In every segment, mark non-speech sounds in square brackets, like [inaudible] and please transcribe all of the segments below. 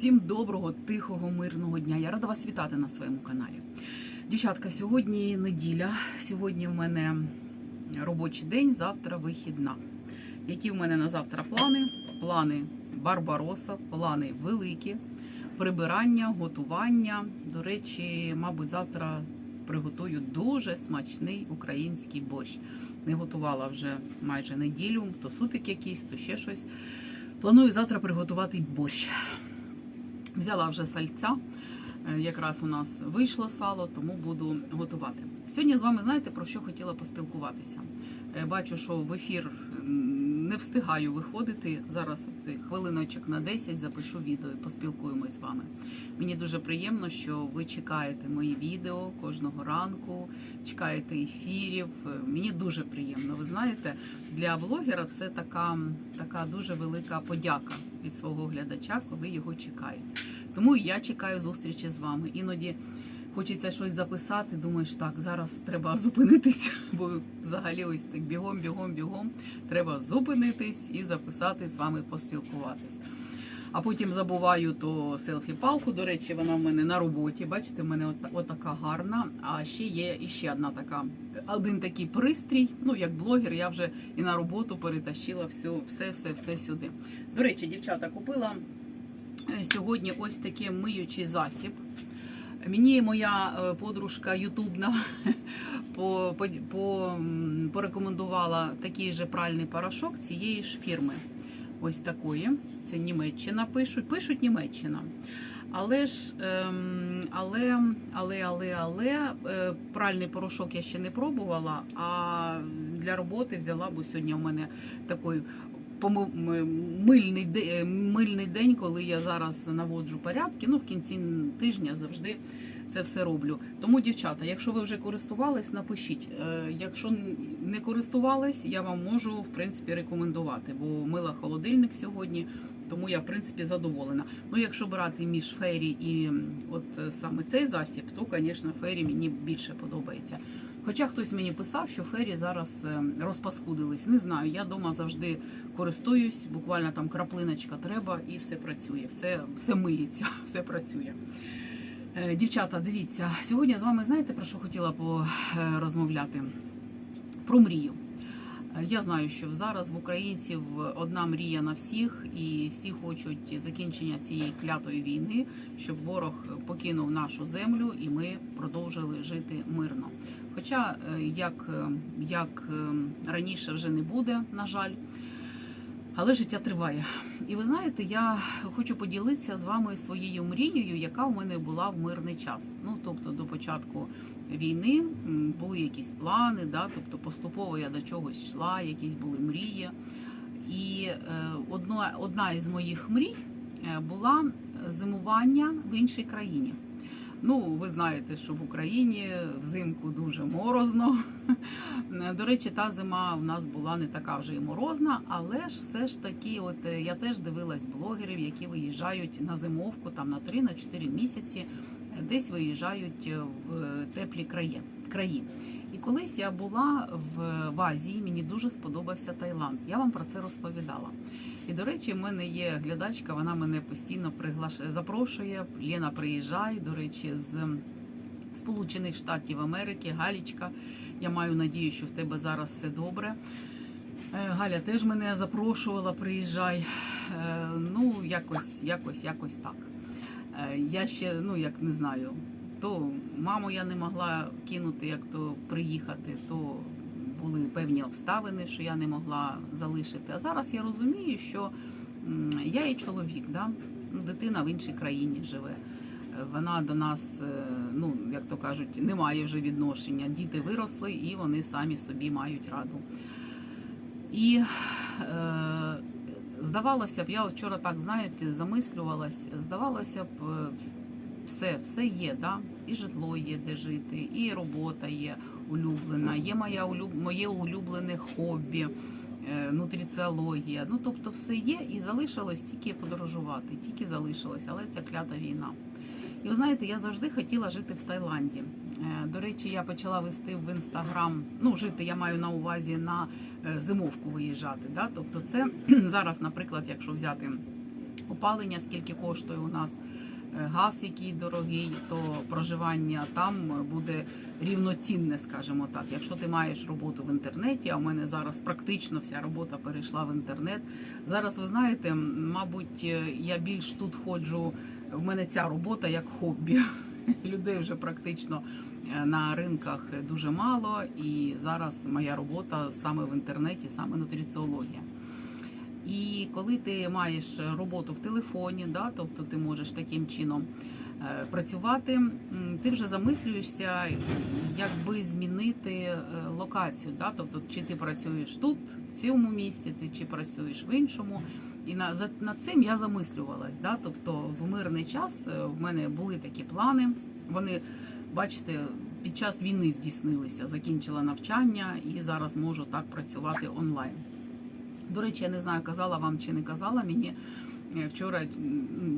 Всім доброго, тихого, мирного дня. Я рада вас вітати на своєму каналі. Дівчатка, сьогодні неділя. Сьогодні в мене робочий день, завтра вихідна. Які в мене на завтра плани? Плани Барбароса, плани великі, прибирання, готування. До речі, мабуть, завтра приготую дуже смачний український борщ. Не готувала вже майже неділю, то супік якийсь, то ще щось. Планую завтра приготувати борщ. Взяла вже сальця. Е, Якраз у нас вийшло сало, тому буду готувати. Сьогодні з вами знаєте про що хотіла поспілкуватися. Е, Бачу, що в ефір не встигаю виходити. Зараз цих хвилиночок на 10 запишу відео і поспілкуємось з вами. Мені дуже приємно, що ви чекаєте мої відео кожного ранку, чекаєте ефірів. Е, Мені дуже приємно. Ви знаєте, для блогера це така, така дуже велика подяка від свого глядача, коли його чекають. Тому я чекаю зустрічі з вами. Іноді хочеться щось записати. Думаєш, так, зараз треба зупинитись, [laughs] бо взагалі ось так бігом, бігом, бігом. Треба зупинитись і записати з вами поспілкуватись. А потім забуваю то селфі-палку. До речі, вона в мене на роботі. Бачите, в мене от, гарна. А ще є іще одна така, один такий пристрій. Ну, як блогер, я вже і на роботу перетащила все, все, все, все сюди. До речі, дівчата, купила е, сьогодні ось такий миючий засіб. Мені моя е, подружка Ютубна [laughs] по, по, по, порекомендувала такий же пральний порошок цієї ж фірми. Ось такої. Це Німеччина пишуть. Пишуть Німеччина. Але ж, ем, але, але, але, але е, пральний порошок я ще не пробувала, а для роботи взяла, бо сьогодні у мене такий мильний, мильний день, коли я зараз наводжу порядки. Ну, в кінці тижня завжди це все роблю. Тому, дівчата, якщо ви вже користувались, напишіть. Е, Якщо не користувались, я вам можу в принципі рекомендувати, бо мила холодильник сьогодні, тому я в принципі задоволена. Ну, якщо брати між фері і от е, саме цей засіб, то, звісно, фері мені більше подобається. Хоча хтось мені писав, що фері зараз е, розпаскудились. Не знаю, я вдома завжди користуюсь, буквально там краплиночка треба і все працює, все, все миється, [laughs] все працює. Е, Дівчата, дивіться, сьогодні з вами знаєте про що хотіла порозмовляти? Про мрію. Е, Я знаю, що зараз в українців одна мрія на всіх, і всі хочуть закінчення цієї клятої війни, щоб ворог покинув нашу землю і ми продовжили жити мирно. Хоча е, як, е, як е, раніше вже не буде, на жаль. Але життя триває. І ви знаєте, я хочу поділитися з вами своєю мрією, яка в мене була в мирний час. Ну тобто до початку війни були якісь плани, да, тобто поступово я до чогось йшла, якісь були мрії. І е, одна, одна із моїх мрій е, була зимування в іншій країні. Ну, ви знаєте, що в Україні взимку дуже морозно. [laughs] До речі, та зима в нас була не така вже і морозна, але ж все ж таки, от е, я теж дивилась блогерів, які виїжджають на зимовку там на 3 на 4 місяці, е, десь виїжджають е, в теплі краї. Колись я була в, в Азії, мені дуже сподобався Таїланд. Я вам про це розповідала. І до речі, в мене є глядачка, вона мене постійно приглашає, запрошує. Лена приїжджає, до речі, з Сполучених Штатів Америки, Галічка. Я маю надію, що в тебе зараз все добре. Е, Галя теж мене запрошувала, приїжджай. Е, Ну, якось, якось, якось так. Е, Я ще, ну як не знаю, то маму я не могла кинути, як то приїхати, то були певні обставини, що я не могла залишити. А зараз я розумію, що я і чоловік, да? ну, дитина в іншій країні живе. Вона до нас, е, ну як то кажуть, не має вже відношення. Діти виросли і вони самі собі мають раду. І е, здавалося б, я вчора так знаєте, замислювалась, здавалося б, все, все є, да? і житло є, де жити, і робота є улюблена, є моя улюб... моє улюблене хобі, е, нутриціологія. Ну тобто все є, і залишилось тільки подорожувати, тільки залишилось, але ця клята війна. І ви знаєте, я завжди хотіла жити в Таїланді. Е, До речі, я почала вести в інстаграм. Ну, жити я маю на увазі на е, зимовку виїжджати. Да? Тобто, це [clears throat] зараз, наприклад, якщо взяти опалення, скільки коштує у нас газ, який дорогий, то проживання там буде рівноцінне, скажімо так. Якщо ти маєш роботу в інтернеті, а в мене зараз практично вся робота перейшла в інтернет. Зараз ви знаєте, мабуть, е, я більш тут ходжу. В мене ця робота як хобі. [laughs] Людей вже практично е, на ринках дуже мало, і зараз моя робота саме в інтернеті, саме нутриціологія. І коли ти маєш роботу в телефоні, да, тобто ти можеш таким чином е, працювати, ти вже замислюєшся, якби змінити е, локацію. Да? Тобто, чи ти працюєш тут, в цьому місці, ти чи працюєш в іншому. І на, над цим я замислювалась. Да? Тобто в мирний час е, в мене були такі плани. Вони, бачите, під час війни здійснилися, закінчила навчання і зараз можу так працювати онлайн. До речі, я не знаю, казала вам чи не казала мені е, вчора,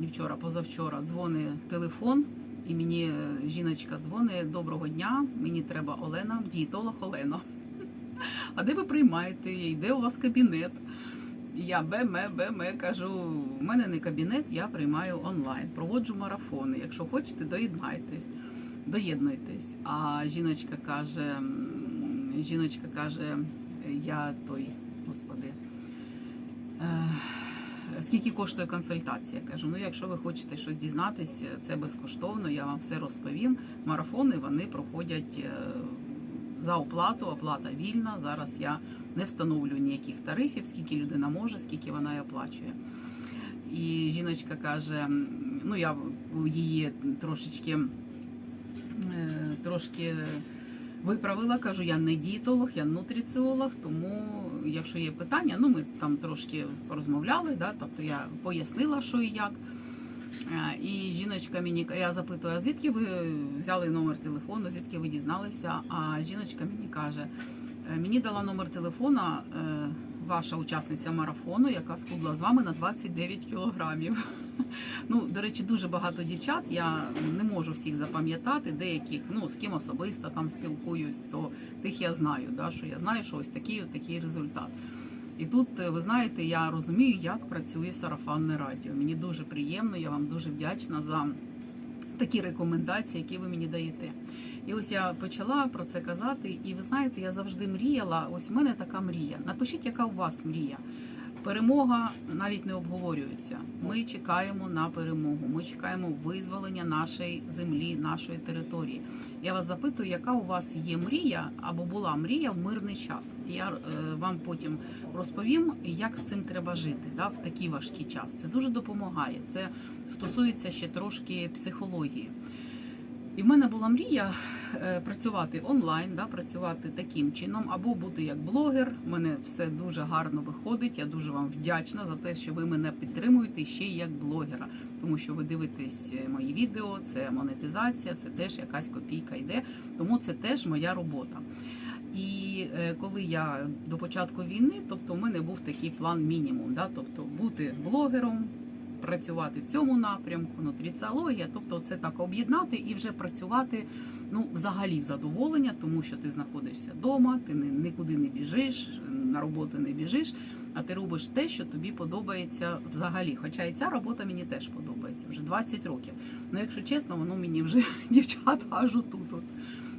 не вчора, позавчора дзвонить телефон, і мені е, жіночка дзвонить доброго дня. Мені треба Олена, дієтолог Олена. [laughs] А де ви приймаєте її? Де у вас кабінет? Я беме, беме кажу, у мене не кабінет, я приймаю онлайн, проводжу марафони. Якщо хочете, доєднайтесь, доєднуйтесь. А жіночка каже, жіночка каже, я той, господи. Е, Скільки коштує консультація? Кажу, ну якщо ви хочете щось дізнатися, це безкоштовно, я вам все розповім. Марафони вони проходять е, за оплату, оплата вільна. Зараз я не встановлю ніяких тарифів, скільки людина може, скільки вона і оплачує. І жіночка каже: ну я її трошечки е, трошки виправила, кажу, я не дієтолог, я нутриціолог, тому якщо є питання, ну ми там трошки порозмовляли, да, тобто я пояснила, що і як. Е, І жіночка мені я запитую, а звідки ви взяли номер телефону, звідки ви дізналися? А жіночка мені каже, «Е, мені дала номер телефона е, ваша учасниця марафону, яка схудла з вами на 29 кілограмів. [laughs] Ну, до речі, дуже багато дівчат. Я не можу всіх запам'ятати, деяких, ну з ким особисто там спілкуюсь, то тих я знаю, да, що я знаю, що ось такий, такий результат. І тут, е, ви знаєте, я розумію, як працює сарафанне радіо. Мені дуже приємно, я вам дуже вдячна за такі рекомендації, які ви мені даєте. І ось я почала про це казати, і ви знаєте, я завжди мріяла. Ось в мене така мрія. Напишіть, яка у вас мрія. Перемога навіть не обговорюється. Ми чекаємо на перемогу. Ми чекаємо визволення нашої землі, нашої території. Я вас запитую, яка у вас є мрія або була мрія в мирний час. Я е, вам потім розповім, як з цим треба жити да, в такий важкий час. Це дуже допомагає. Це стосується ще трошки психології. І в мене була мрія е, працювати онлайн, да, працювати таким чином, або бути як блогер. У мене все дуже гарно виходить. Я дуже вам вдячна за те, що ви мене підтримуєте ще й як блогера, тому що ви дивитесь е, мої відео, це монетизація, це теж якась копійка йде. Тому це теж моя робота. І е, коли я до початку війни, тобто у мене був такий план мінімум, да, тобто бути блогером, працювати в цьому напрямку, нутриціологія, тобто це так об'єднати і вже працювати ну взагалі в задоволення, тому що ти знаходишся вдома, ти нікуди не біжиш, на роботу не біжиш, а ти робиш те, що тобі подобається взагалі. Хоча і ця робота мені теж подобається вже 20 років. Ну, якщо чесно, воно мені вже [laughs] дівчата аж тут. От.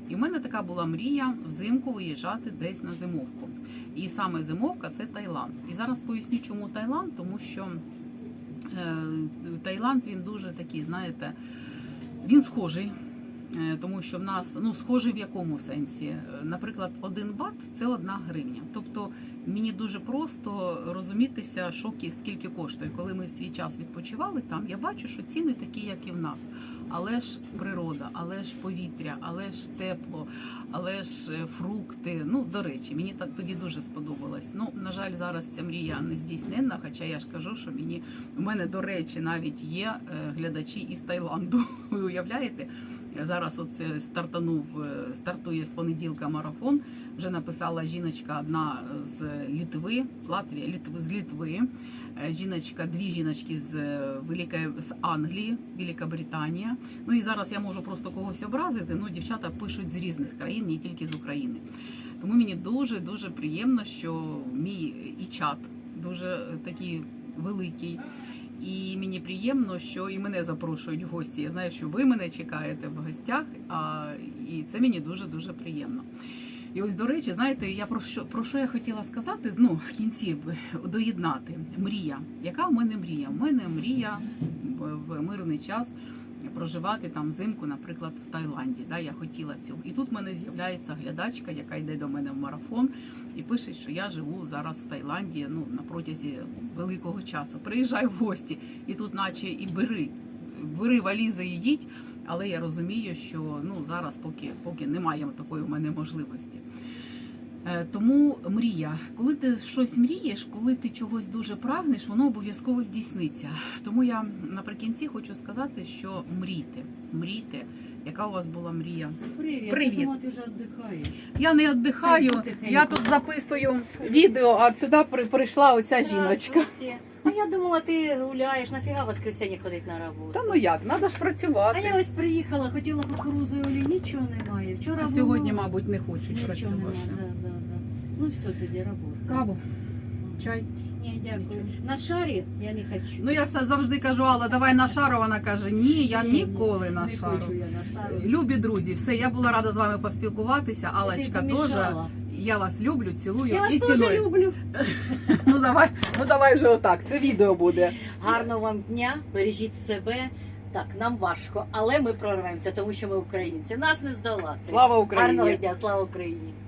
І в мене така була мрія взимку виїжджати десь на зимовку. І саме зимовка це Таїланд. І зараз поясню, чому Таїланд, тому що Таїланд він дуже такий, знаєте, він схожий. е, Тому що в нас ну схожий в якому сенсі? Е, Наприклад, один бат це одна гривня. Тобто мені дуже просто розумітися, що скільки коштує. Коли ми в свій час відпочивали там, я бачу, що ціни такі, як і в нас. Але ж природа, але ж повітря, але ж тепло, але ж е, фрукти. Ну, до речі, мені так тоді дуже сподобалось. Ну, на жаль, зараз ця мрія не здійснена, хоча я ж кажу, що мені у мене, до речі, навіть є е, глядачі із Таїланду. [laughs] Ви уявляєте? Зараз от це стартанув, е, стартує з понеділка марафон. Вже написала жіночка одна з Літви, Латвія, Літви з Літви. Е, Жіночка, дві жіночки з е, Великої з Англії, Велика Британія. Ну і зараз я можу просто когось образити. Ну, дівчата пишуть з різних країн, не тільки з України. Тому мені дуже дуже приємно, що мій і чат дуже такий великий. І мені приємно, що і мене запрошують в гості. Я знаю, що ви мене чекаєте в гостях, а, і це мені дуже дуже приємно. І ось до речі, знаєте, я про що про що я хотіла сказати? Ну в кінці доєднати мрія. Яка в мене мрія? У мене мрія в мирний час проживати там взимку, наприклад, в Таїланді. Да, я хотіла цього. І тут в мене з'являється глядачка, яка йде до мене в марафон і пише, що я живу зараз в Таїланді ну, на протязі великого часу. Приїжджай в гості, і тут, наче і бери, бери валізи їдь. Але я розумію, що ну зараз поки, поки немає такої в мене можливості. Е, Тому мрія, коли ти щось мрієш, коли ти чогось дуже прагнеш, воно обов'язково здійсниться. Тому я наприкінці хочу сказати, що мрійте, мрійте, яка у вас була мрія. Привіт. Привіт. Я думала, ти вже віддихаєш. Я не віддихаю, я тут записую відео, а сюди при- прийшла оця жіночка. А я думала, ти гуляєш, нафіга в воскресенье ходить на роботу. Та ну як, треба ж працювати. А я ось приїхала, хотіла кукурузу і нічого немає. Вчора А було, сьогодні, мабуть, не хочуть нічого працювати. немає. Да, да, да. Ну все, тоді робота. Каву, чай. Ні, дякую. На шарі я не хочу. Ну я все завжди кажу, Алла, давай на шару. Вона каже, ні, я Ні, ні, ніколи на не шару. хочу я на шару. Любі друзі, все, я була рада з вами поспілкуватися. Ти Аллочка теж. Я вас люблю, цілую Я вас теж люблю. [laughs] Ну давай, ну давай вже отак. Це відео буде. Гарного вам дня, бережіть себе. Так, нам важко, але ми прорвемося, тому що ми українці. Нас не здолати. Слава Україні! Гарного дня, слава Україні!